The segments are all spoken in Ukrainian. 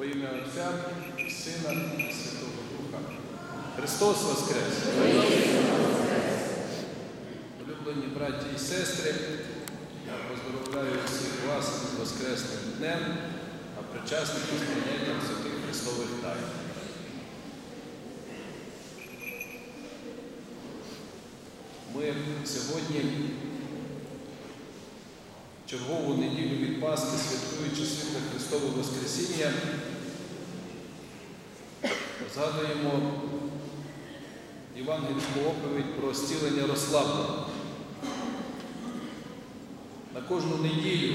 Во ім'я Отця, і Сина і Святого Духа. Христос Воскрес! Улюблені браті і сестри, я поздоровляю всіх вас з Воскресним днем, а причасників з прийняттям святих Христових тайн. Ми сьогодні чергову неділю від Пасхи, святкуючи святе Христове Воскресіння, згадуємо Євангельську оповідь про зцілення розслабленого. На кожну неділю,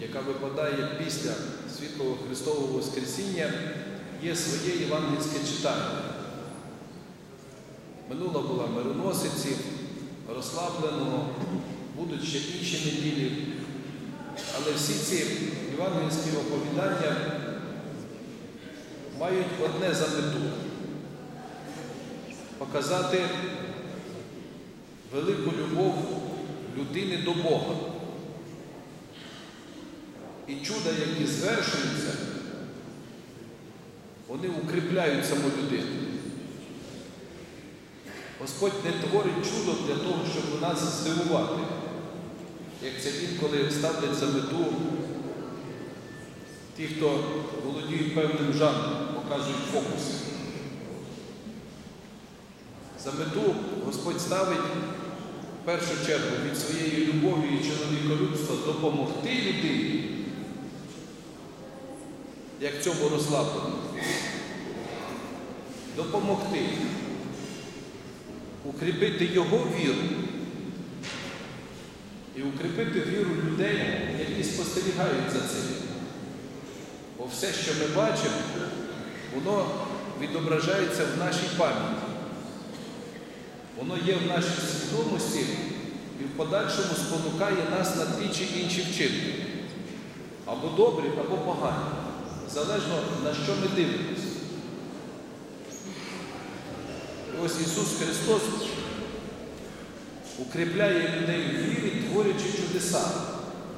яка випадає після світлого Христового Воскресіння, є своє євангельське читання. Минула була мироносиці, розслабленого, будуть ще інші неділі. Але всі ці євангельські оповідання мають одне за мету показати велику любов людини до Бога. І чуда, які звершуються, вони укріпляють саму людину. Господь не творить чудо для того, щоб нас здивувати, як це інколи ставлять за мету ті, хто володіють певним жанром, показують фокуси. За мету Господь ставить в першу чергу від своєї любові і чоловіколюбства допомогти людині, як цьому розслабленому. Допомогти, укріпити його віру і укріпити віру людей, які спостерігають за цим. Бо все, що ми бачимо, воно відображається в нашій пам'яті. Воно є в нашій свідомості і в подальшому спонукає нас на ті чи інші вчинки. Або добрі, або погані. Залежно на що ми дивимося. Ось Ісус Христос укріпляє людей в вірі, творячи чудеса.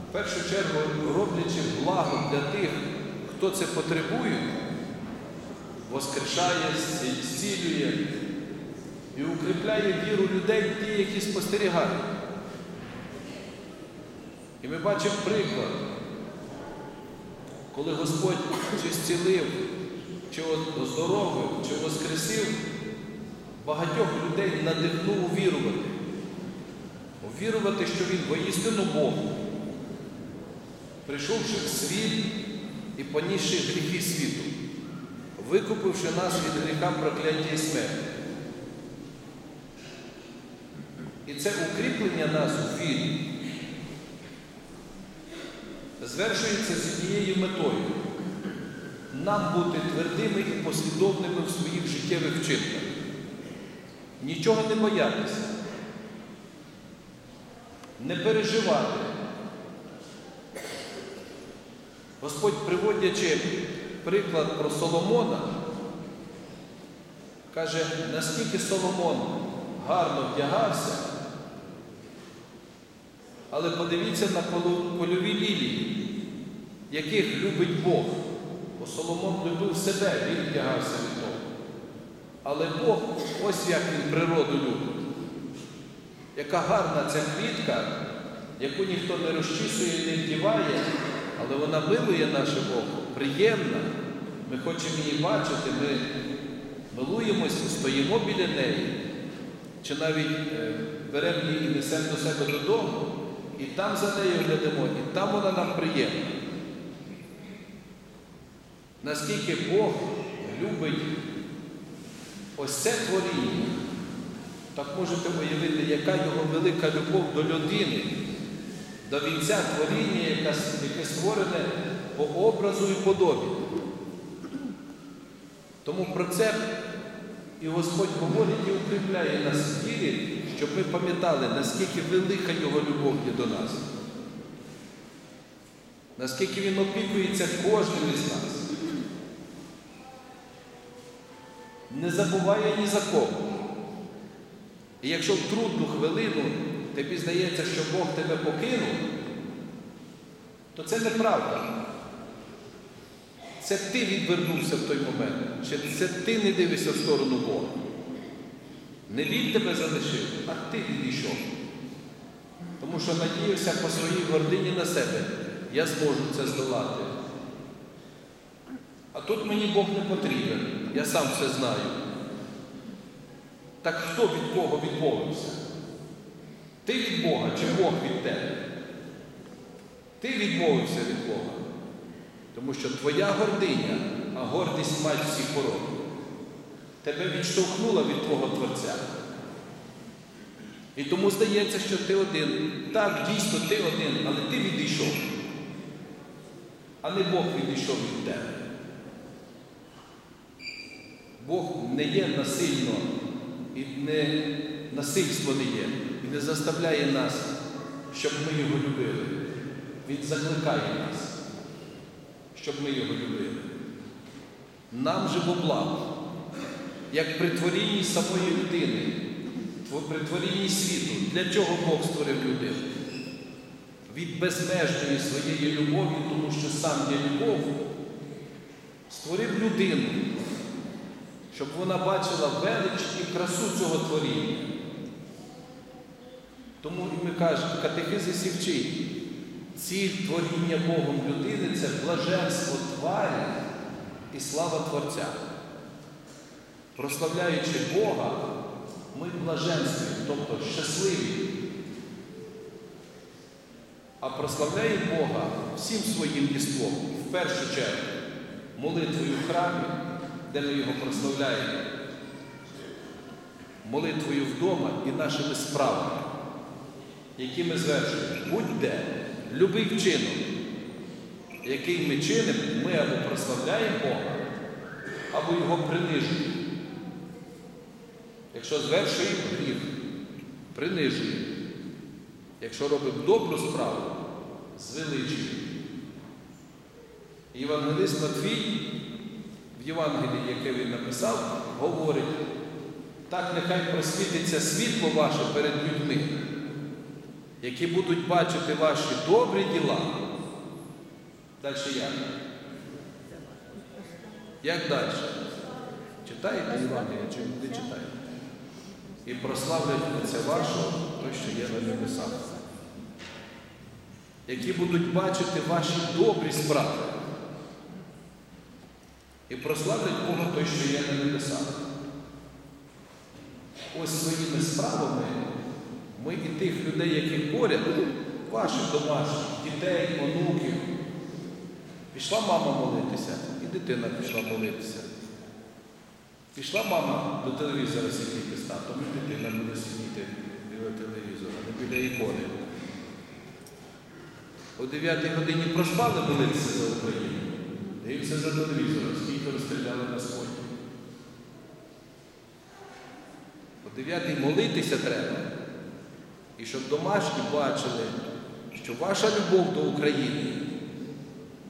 В першу чергу роблячи благо для тих, хто це потребує, воскрешає, зцілює і укріпляє віру людей, ті, які спостерігають. І ми бачимо приклад, коли Господь чи зцілив, чи оздоровив, чи воскресив, багатьох людей надихнув увірувати. Увірувати, що Він воістину Бог, прийшовши в світ і понісши гріхи світу, викупивши нас від гріха прокляття і смерті. І це укріплення нас у вірі звершується з однією метою нам бути твердими і послідовними в своїх життєвих вчинках. Нічого не боятися, не переживати. Господь, приводячи приклад про Соломона, каже, наскільки Соломон гарно вдягався, але подивіться на польові лілії, яких любить Бог. Бо Соломон любив себе, він вдягався від того. Але Бог, ось як він природу любить. Яка гарна ця квітка, яку ніхто не розчісує, не вдіває, але вона милує наше Бог, приємна. Ми хочемо її бачити, ми милуємося, стоїмо біля неї, чи навіть беремо її і несемо до себе додому, і там за нею глядимо, і там вона нам приємна. Наскільки Бог любить ось це творіння, так можете уявити, яка його велика любов до людини, до вінця творіння, яке створене по образу і подобі. Тому про це і Господь говорить і укріпляє нас в вірі, щоб ми пам'ятали, наскільки велика Його любов є до нас, наскільки Він опікується кожним із нас. Не забуває ні за кого. І якщо в трудну хвилину тобі здається, що Бог тебе покинув, то це неправда. Це ти відвернувся в той момент, чи це ти не дивишся в сторону Бога. Не він тебе залишив, а ти відійшов. Тому що надіявся по своїй гордині на себе. Я зможу це здолати. А тут мені Бог не потрібен, я сам все знаю. Так хто від кого відмовився? Ти від Бога чи Бог від тебе? Ти відмовився від Бога. Тому що твоя гординя, а гордість мать всіх порок, тебе відштовхнула від твого Творця. І тому здається, що ти один. Так, дійсно, ти один, але ти відійшов. А не Бог відійшов від тебе. Бог не є насильно і не насильство не є, і не заставляє нас, щоб ми його любили. Він закликає нас, щоб ми його любили. Нам же благо, як при творінні самої людини, при творінні світу, для чого Бог створив людину? Від безмежної своєї любові, тому що сам є любов, створив людину, щоб вона бачила велич і красу цього творіння. Тому і ми кажемо, катехизисі вчить, ціль творіння Богом людини це блаженство тварі і слава Творця. Прославляючи Бога, ми блаженстві, тобто щасливі. А прославляємо Бога всім своїм єством, в першу чергу, молитвою в храмі, де ми його прославляємо, молитвою вдома і нашими справами, які ми звершуємо. Будь-де, любий вчинок, який ми чинимо, ми або прославляємо Бога, або його принижуємо. Якщо звершуємо гріх, принижуємо. Якщо робимо добру справу, звеличуємо. Євангелист Матвій в Євангелії, яке він написав, говорить, так нехай просвітиться світло ваше перед людьми, які будуть бачити ваші добрі діла. Далі як? Як далі? Читаєте Євангелія чи не читаєте? І прославлять Отця вашого, той, що є на небесах. Які будуть бачити ваші добрі справи. І прославлять Бога той, що є на небесах. Ось своїми справами ми і тих людей, які поряд, ваших домашніх, дітей, онуків. Пішла мама молитися, і дитина пішла молитися. Пішла мама до телевізора сидіти з татом, і дитина буде сидіти біля телевізора, не біля ікони. О 9 годині проспали молитися за Україну. Дивіться за телевізором, скільки розстріляли на сході. О 9 молитися треба. І щоб домашні бачили, що ваша любов до України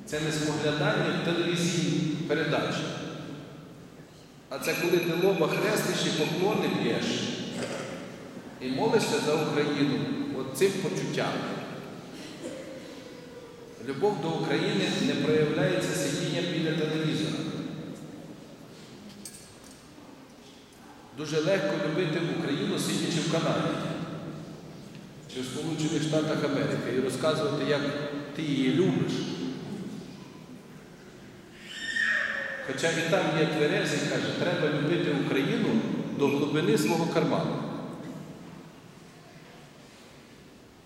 це не споглядання в телевізійній передачі. А це коли ти лоба хрестиш і поклони б'єш і молишся за Україну от цим почуттям. Любов до України не проявляється сидінням біля телевізора. Дуже легко любити Україну, сидячи в Канаді чи в Сполучених Штатах Америки і розказувати, як ти її любиш. Хоча і там є Тверезий, каже, треба любити Україну до глибини свого карману.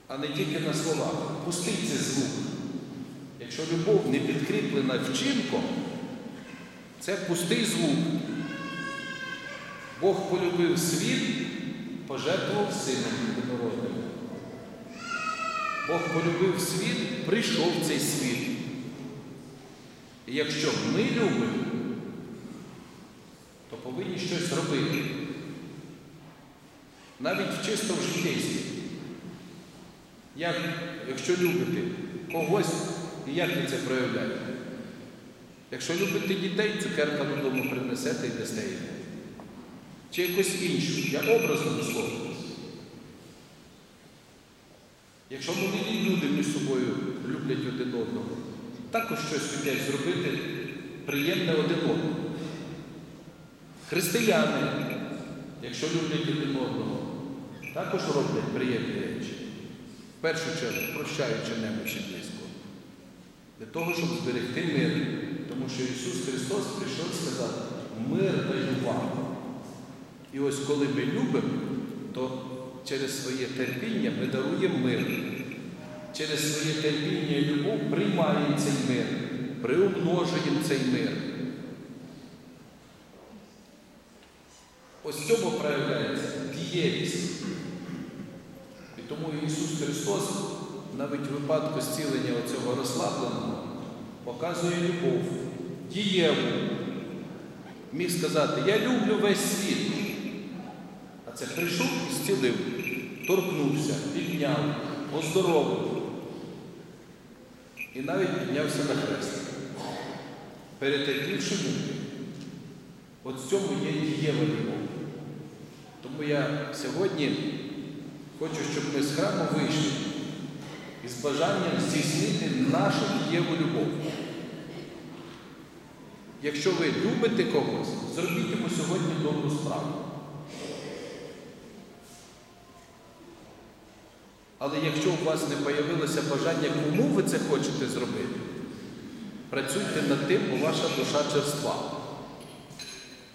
А не тільки на словах. Пустий цей звук. Якщо любов не підкріплена вчинком, це пустий звук. Бог полюбив світ, пожертвував сином єдинородним. Бог полюбив світ, прийшов в цей світ. І якщо ми любимо, то повинні щось робити. Навіть в чистому житействі. Як, якщо любите когось, і як ви це проявляєте? Якщо любите дітей, цукерка додому принесете і дасте їм. Чи якусь іншу, я образно висловлююсь. Якщо молоді люди між собою люблять один одного, також щось хотять зробити приємне один одному. Християни, якщо люблять один одного, також роблять приємні речі. В першу чергу прощаючи немочі близько. Для того, щоб зберегти мир. Тому що Ісус Христос прийшов сказати, мир даю вам. І ось коли ми любимо, то через своє терпіння ми даруємо мир. Через своє терпіння і любов приймаємо цей мир, приумножуємо цей мир. Ось цьому проявляється дієвість. І тому Ісус Христос навіть в випадку зцілення оцього розслабленого показує любов, дієву. Міг сказати, я люблю весь світ. А це прийшов і зцілив, торкнувся, підняв, оздоровив. І навіть піднявся на хрест. Перетерпівши муки. От в цьому є дієва любов. Тому я сьогодні хочу, щоб ми з храму вийшли із бажанням здійснити нашу дієву любов. Якщо ви любите когось, зробіть йому сьогодні добру справу. Але якщо у вас не появилося бажання, кому ви це хочете зробити, працюйте над тим, бо ваша душа черства.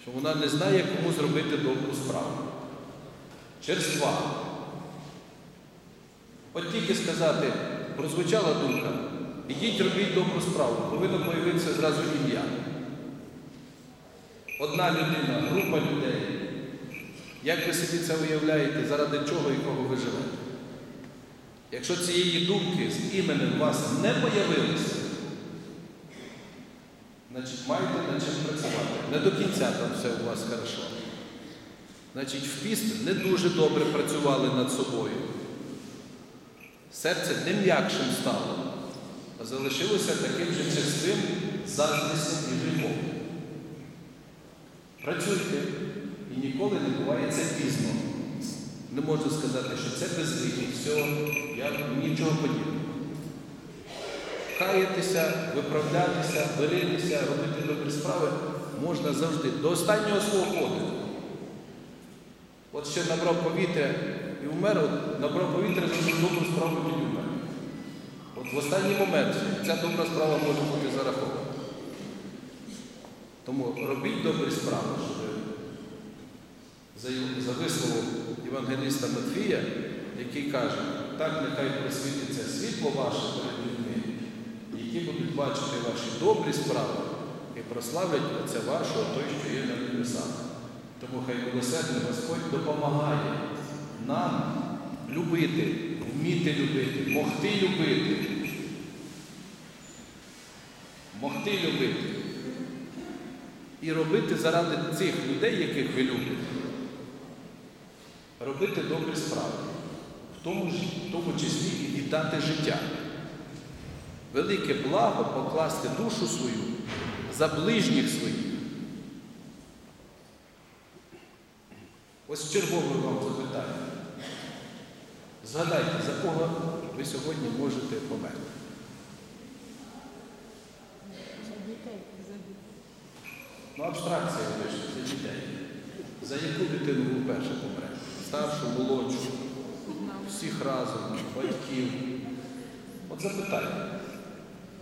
Що вона не знає, кому зробити добру справу. Черства. От тільки сказати, прозвучала думка, ідіть робіть добру справу, повинно появитися зразу ім'я. Одна людина, група людей. Як ви собі це уявляєте, заради чого і кого ви живете? Якщо цієї думки з іменем у вас не появилося, значить маєте над чим працювати. Не до кінця там все у вас хорошо. Значить, в піст не дуже добре працювали над собою. Серце не м'якшим стало, а залишилося таким же черствим, заздрісним і гріхом. Працюйте і ніколи не буває це пізно. Не можу сказати, що це безвихід, все, я нічого подібного. Каятися, виправлятися, варитися, робити добрі справи можна завжди, до останнього свого подиху. От ще набрав повітря і вмер, от набрав повітря, зробив добру справу тоді вмер. От в останній момент ця добра справа може бути зарахована. Тому робіть добрі справи, щоб за, за висловом Євангеліста Матфія, який каже, так нехай просвітиться світло ваше перед людьми, які будуть бачити ваші добрі справи і прославлять Отця вашого, той, що є на небесах. Тому хай милосердний Господь допомагає нам любити, вміти любити, могти любити. Могти любити. І робити заради цих людей, яких ви любите, робити добрі справи, в тому, ж, в тому числі і віддати життя. Велике благо покласти душу свою за ближніх своїх. Ось чергове вам запитання. Згадайте, за кого ви сьогодні можете померти. Ну, абстракція вийшла за дітей. За яку дитину ви вперше помрете? Старшу, молодшу, всіх разом, батьків. От запитайте.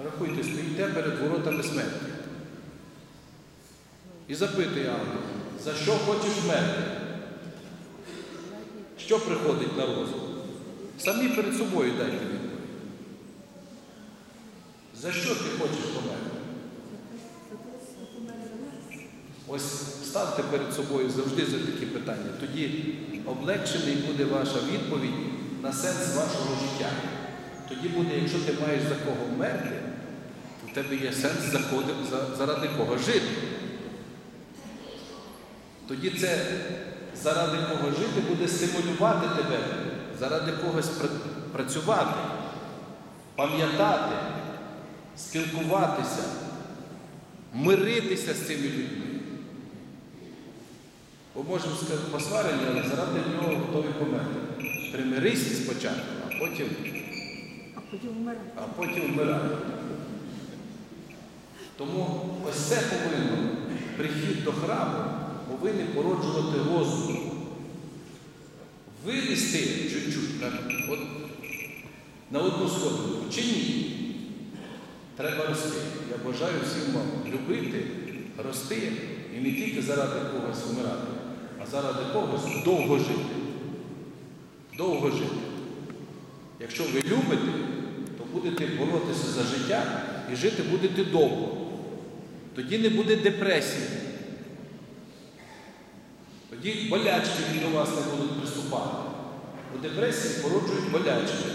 Рахуйте, стоїте перед воротами смерті. І запитує ангел, за що хочеш вмерти? Що приходить на розум? Самі перед собою дайте відповідь. За що ти хочеш померти? Ось ставте перед собою завжди за такі питання. Тоді облегчений буде ваша відповідь на сенс вашого життя. Тоді буде, якщо ти маєш за кого вмерти, то в тебе є сенс заходи- заради кого жити. Тоді це заради кого жити буде стимулювати тебе, заради когось працювати, пам'ятати, спілкуватися, миритися з цими людьми. Бо можемо сказати посварені, але заради нього готові померти. Примирися спочатку, а потім, А потім вмирати. а потім вмирати. Тому ось це повинно, прихід до храму повинен породжувати розум. Вилізти чуть-чуть на, от, на одну сходинку чи ні? Треба рости. Я бажаю всім вам любити, рости і не тільки заради когось вмирати, а заради когось довго жити. Довго жити. Якщо ви любите, то будете боротися за життя і жити будете довго. Тоді не буде депресії. Тоді болячки до вас не будуть приступати. Бо депресії породжують болячки.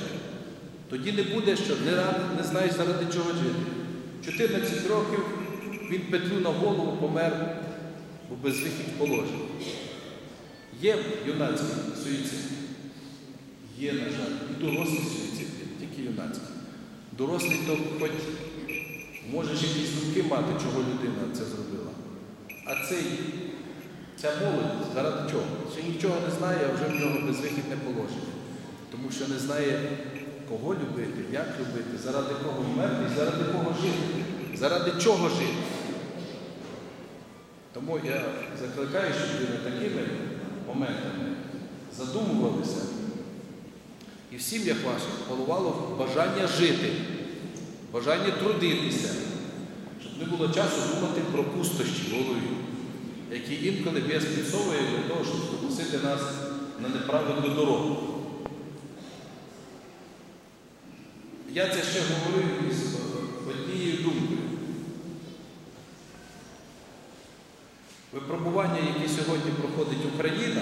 Тоді не буде, що не, ради, не знаєш заради чого жити. 14 років він петлю на голову помер у безвихідь положення. Є юнацький суїцид? Є, на жаль, і дорослий суїцид, є, тільки юнацький. Дорослий то хоч можеш якісь думки мати, чого людина це зробила. А цей, ця молодь заради чого? Ще нічого не знає, а вже в нього безвихідне положення. Тому що не знає, кого любити, як любити, заради кого вмерти, заради кого жити, заради чого жити. Тому я закликаю, щоб ви над такими моментами задумувалися. І в сім'ях ваших панувало бажання жити, бажання трудитися, щоб не було часу думати про пустощі голові, які інколи без підсовує для того, щоб спокусити нас на неправильну дорогу. Я це ще говорив із однією думкою. Випробування, які сьогодні проходить Україна,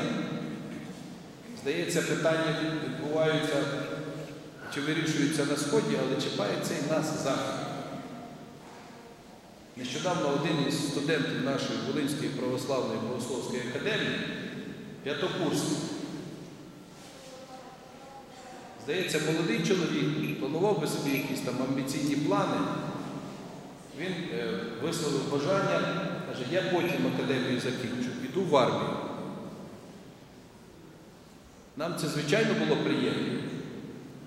здається, питання відбуваються чи вирішуються на Сході, але чіпається і нас захід. Нещодавно один із студентів нашої Волинської православної богословської академії, п'ятокурсник, Здається, молодий чоловік планував би собі якісь там амбіційні плани. Він е, висловив бажання, каже, я потім академію закінчу, піду в армію. Нам це, звичайно, було приємно.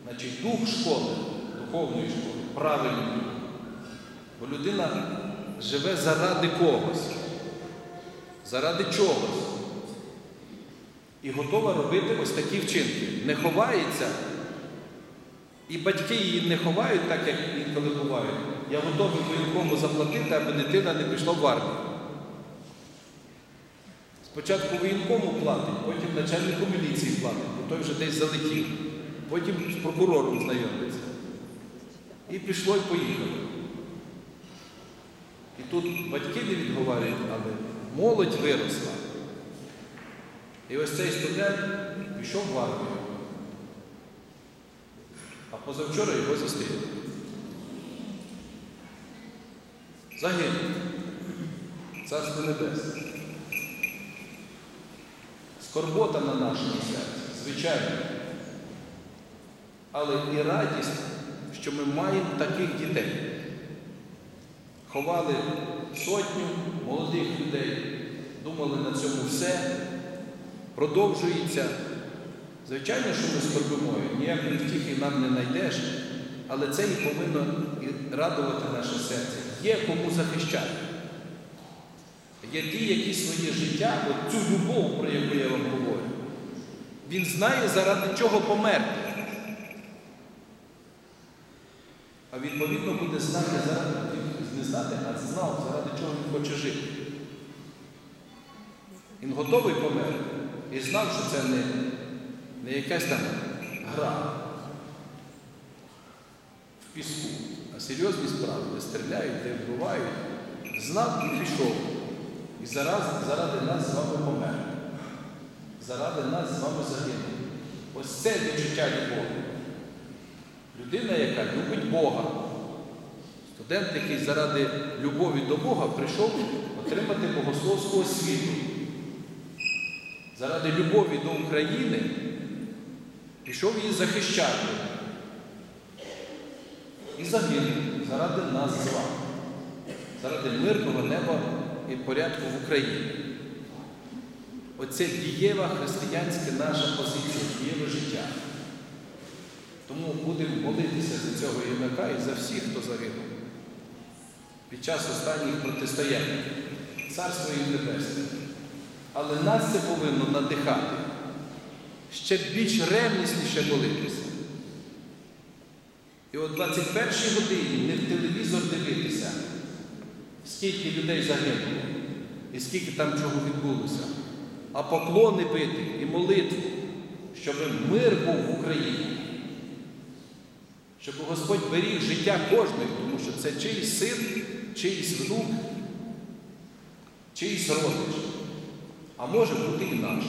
Значить, дух школи, духовної школи, правильний. Бо людина живе заради когось, заради чогось. І готова робити ось такі вчинки. Не ховається. І батьки її не ховають, так як інколи бувають. Я готовий воєнкому заплатити, аби дитина не пішла в армію. Спочатку воєнкому платить, потім начальнику міліції платить, бо той вже десь залетів. Потім з прокурором знайомиться. І пішло і поїхало. І тут батьки не відговарюють, але молодь виросла. І ось цей студент пішов в армію. А позавчора його застрілили. Загинув. Царство Небесне. Скорбота на нашому серці, звичайно. Але і радість, що ми маємо таких дітей. Ховали сотню молодих людей, думали на цьому все, продовжується. Звичайно, що ми скорбимо, ніякої втіхи нам не знайдеш, але це і повинно радувати наше серце. Є кому захищати. Є ті, які своє життя, от цю любов, про яку я вам говорю, він знає, заради чого померти. А відповідно буде знати заради, не знати, а знав, заради чого він хоче жити. Він готовий померти і знав, що це не не якась там гра в піску, а серйозні справи, де стріляють, де вбивають, знав і пішов. І зараз, заради нас з вами помер. Заради нас з вами загинув. Ось це відчуття любові. Людина, яка любить Бога. Студент, який заради любові до Бога прийшов отримати богословську освіту. Заради любові до України пішов її захищати. І загинув заради нас з вами, заради мирного неба і порядку в Україні. Оце дієва християнська наша позиція, дієве життя. Тому будемо молитися за цього юнака і за всіх, хто загинув. під час останніх протистоянь. Царство їм небесне. Але нас це повинно надихати ще більш ревнісніше молитися. І о 21 годині не в телевізор дивитися, скільки людей загинуло і скільки там чого відбулося, а поклони бити і молитву, щоб мир був в Україні, щоб Господь беріг життя кожного, тому що це чийсь син, чийсь внук, чийсь родич, а може бути і наш.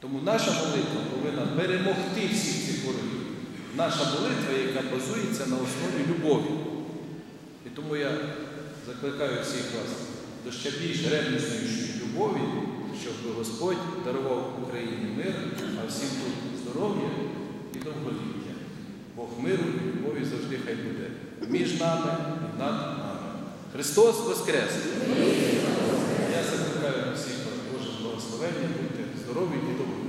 Тому наша молитва повинна перемогти всіх цих ворогів. Наша молитва, яка базується на основі любові. Тому я закликаю всіх вас до ще більш ревностної любові, щоб Господь дарував Україні мир, а всім тут здоров'я і довголіття. Бог миру і любові завжди хай буде між нами і над нами. Христос Воскрес! Я закликаю всіх вас Боже благословення, будьте здорові і довголітні.